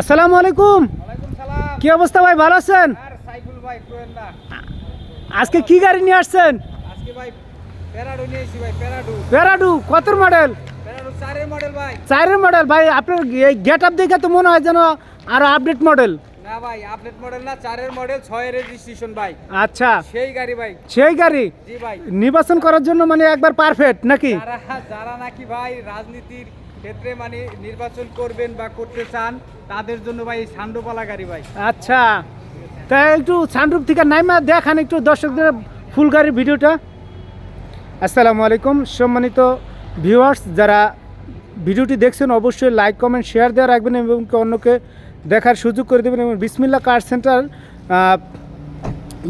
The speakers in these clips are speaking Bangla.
আসসালামু আলাইকুম। ওয়ালাইকুম সালাম। কি অবস্থা ভাই ভালো আছেন? আর সাইফুল ভাই আজকে কি গাড়ি নিয়ে আসছেন? আজকে ভাই প্যারাডু নিয়েছি ভাই প্যারাডু। প্যারাডু কত মডেল চারের মডেল ভাই। চারের মডেল ভাই আপনার গেট আপ দেখে তো মনে হয় যেন আরও আপডেট মডেল না ভাই আপডেট মডেল না চারের মডেল ছয়ের রেজিস্ট্রেশন ভাই। আচ্ছা। সেই গাড়ি ভাই। সেই গাড়ি? জি ভাই। নির্বাচন করার জন্য মানে একবার পারফেক্ট নাকি? যারা নাকি ভাই রাজনীতির ক্ষেত্রে মানে নির্বাচন করবেন বা করতে চান, তাদের জন্য ভাই সান্ডোপালা গাড়ি ভাই। আচ্ছা। তাই একটু সানরূপ থেকে নাইমা, দেখান একটু দর্শকদের ফুল গাড়ির ভিডিওটা। আসসালামু আলাইকুম। সম্মানিত ভিউয়ার্স, যারা ভিডিওটি দেখছেন, অবশ্যই লাইক, কমেন্ট, শেয়ার দেওয়া রাখবেন এবং অন্যকে দেখার সুযোগ করে দেবেন এবং Bismillah car centre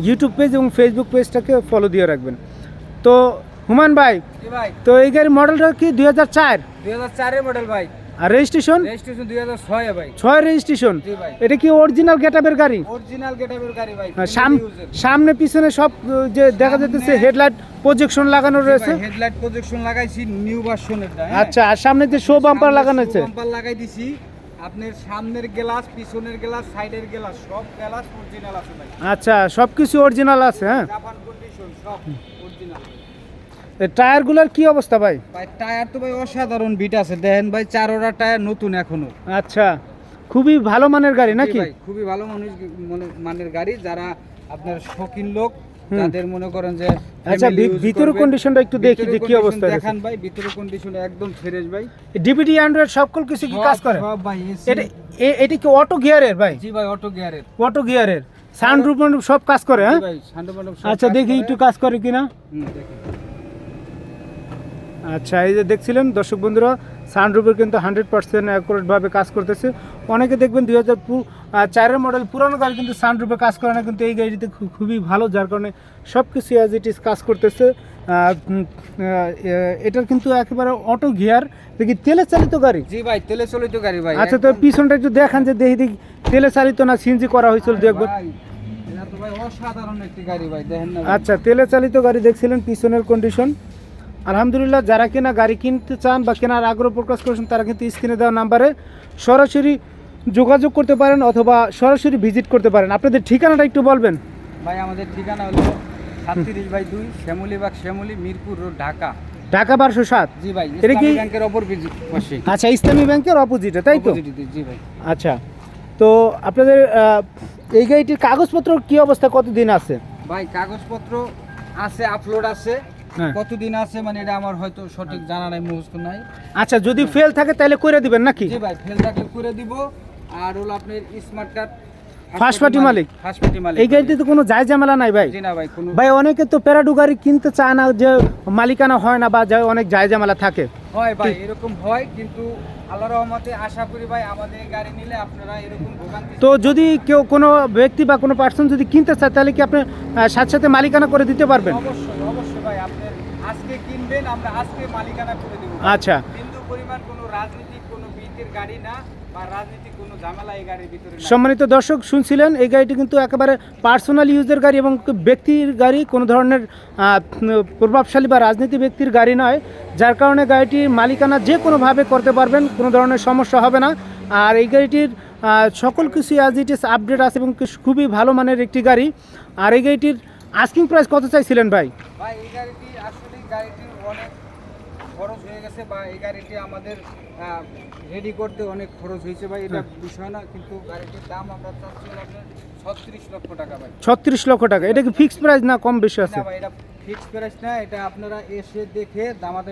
YouTube page এবং ফেসবুক পেজটাকে ফলো দিয়ে রাখবেন। তো হুমায়ুন ভাই ভাই। তো এই গাড়ির মডেলটা কি দুই হাজার চার? দুই হাজার চারের মডেল ভাই। আর রেজিস্ট্রেশন রেজিস্ট্রেশন দুই হাজার ছয় ভাই। ছয় রেজিস্ট্রেশন ভাই। এটা কি অরিজিনাল গেটআপের গাড়ি? অরিজিনাল গাড়ি ভাই সামনে পিছনে সব যে দেখা যাচ্ছে হেডলাইট প্রজেকশন লাগানো রয়েছে। হেডলাইট প্রজেকশন লাগাইছি নিউ ভার্সনের আচ্ছা আর সামনে যে শো বাম্পার লাগানো আছে। বাম্পার লাগাই দিছি। আপনার সামনের গ্লাস পিছনের গ্লাস সাইডের গ্লাস সব গ্লাস অরিজিনাল আছে ভাই। আচ্ছা সব কিছু অরিজিনাল আছে হ্যাঁ। জাপান কন্ডিশন সব অরিজিনাল টায়ারগুলোর কি অবস্থা ভাই? ভাই টায়ার তো ভাই অসাধারণ বিট আছে। দেখেন ভাই চারোটা টায়ার নতুন এখনও। আচ্ছা খুবই ভালো মানের গাড়ি নাকি? ভাই, খুবই ভালো মানুষ মানের গাড়ি। যারা আপনার শৌখিন লোক। যাদের মনে করেন যে আচ্ছা ভিতরের কন্ডিশনটা একটু দেখি যে কি অবস্থা দেখান ভাই ভিতরের কন্ডিশন একদম ফ্রেশ ভাই। ডিভিডি অ্যান্ড্রয়েড সকল কিছু কি কাজ করে? সব ভাই এটা এটা কি অটো গিয়ারের ভাই? জি ভাই অটো গিয়ারের অটো গিয়ারের সানরুফ সব কাজ করে হ্যাঁ? আচ্ছা দেখি একটু কাজ করে কিনা। দেখেন। আচ্ছা এই যে দেখছিলেন দর্শক বন্ধুরা সানরুফের কিন্তু হান্ড্রেড পার্সেন্ট অ্যাকুরেটভাবে কাজ করতেছে। অনেকে দেখবেন দুই হাজার চারের মডেল পুরানো গাড়ি কিন্তু সানরুফে কাজ করে না কিন্তু এই গাড়িতে খুবই ভালো যার কারণে সব কিছু অ্যাজ ইট ইজ কাজ করতেছে। এটার কিন্তু একেবারে অটো গিয়ার দেখি তেলে চালিত গাড়ি? জি ভাই তেলে চলিত গাড়ি ভাই আচ্ছা তো পিছনটা একটু দেখান যে দেখি দেখি তেলে চালিত না সিএনজি করা হয়েছিল দু একবার? ভাই, এটা তো ভাই অসাধারণ একটি গাড়ি ভাই দেখেন আচ্ছা তেলে চালিত গাড়ি দেখছিলেন পিছনের কন্ডিশন আলহামদুলিল্লাহ যারা কিনা গাড়ি কিনতে চান বা কেনার আগ্রহ প্রকাশ করেছেন তারা কিন্তু স্ক্রিনে দেওয়া নাম্বারে সরাসরি যোগাযোগ করতে পারেন অথবা সরাসরি ভিজিট করতে পারেন। আপনাদের ঠিকানাটা একটু বলবেন। ভাই আমাদের ঠিকানা হলো সাতত্রিশ বাই দুই শ্যামলীবাগ শ্যামলী মিরপুর রোড ঢাকা। ঢাকা বারোশো সাত। জি ভাই এটা কি- ব্যাংকের অপর আচ্ছা ইসলামী ব্যাংকের অপোজিটে তাই তো? জি ভাই। আচ্ছা তো আপনাদের এই গাড়িটির কাগজপত্র কি অবস্থা? কতদিন আছে? ভাই কাগজপত্র আছে আপলোড আছে। কতদিন আছে মানে এটা আমার হয়তো সঠিক জানা নাই মুখস্থ নাই। আচ্ছা যদি ফেল থাকে তাহলে করে দিবেন নাকি? জি ভাই ফেল থাকলে করে দিব। আর হলো আপনার স্মার্ট কার্ড মালিক? মালিক? এই গাড়িতে তো কোনো যায় ঝামেলা নাই ভাই। না ভাই কোনো ভাই অনেকে তো প্যারাডু গাড়ি কিনতে চায় না যে মালিকানা হয় না বা অনেক যায় ঝামেলা থাকে। হয় ভাই এরকম হয় কিন্তু আল্লাহ রহমতে আশা করি ভাই আমাদের গাড়ি নিলে আপনারা এরকম ভোগান্তি তো যদি কেউ কোনো ব্যক্তি বা কোনো পার্সন যদি কিনতে চায় তাহলে কি আপনি সাথে সাথে মালিকানা করে দিতে পারবেন? অবশ্যই। আজকে কিনবেন আমরা আজকে মালিকানা করে দেবো। আচ্ছা। বিন্দু পরিমাণ কোনো রাজনীতিক কোনো বিটের গাড়ি না সম্মানিত দর্শক শুনছিলেন এই গাড়িটি কিন্তু একেবারে পার্সোনাল ইউজের গাড়ি এবং ব্যক্তির গাড়ি কোনো ধরনের প্রভাবশালী বা রাজনীতি ব্যক্তির গাড়ি নয়। যার কারণে গাড়িটির মালিকানা যে কোনোভাবে করতে পারবেন কোনো ধরনের সমস্যা হবে না। আর এই গাড়িটির সকল কিছু অ্যাজ ইট ইস আপডেট আছে এবং খুবই ভালো মানের একটি গাড়ি। আর এই গাড়িটির আস্কিং প্রাইস কত চাইছিলেন ভাই? ভাই এই গাড়িটি আসলে গাড়িটি অনেক খরচ হয়ে গেছে বা এই গাড়িটি আমাদের রেডি করতে অনেক খরচ হয়েছে ভাই এটা বিষয় না কিন্তু গাড়িটির দাম আমরা চাচ্ছি ছত্রিশ লক্ষ টাকা ভাই। ছত্রিশ লক্ষ টাকা এটা কি ফিক্সড প্রাইস না কম বেশি আছে? ভাই এটা ফিক্সড প্রাইস না এটা আপনারা এসে দেখে দামাতে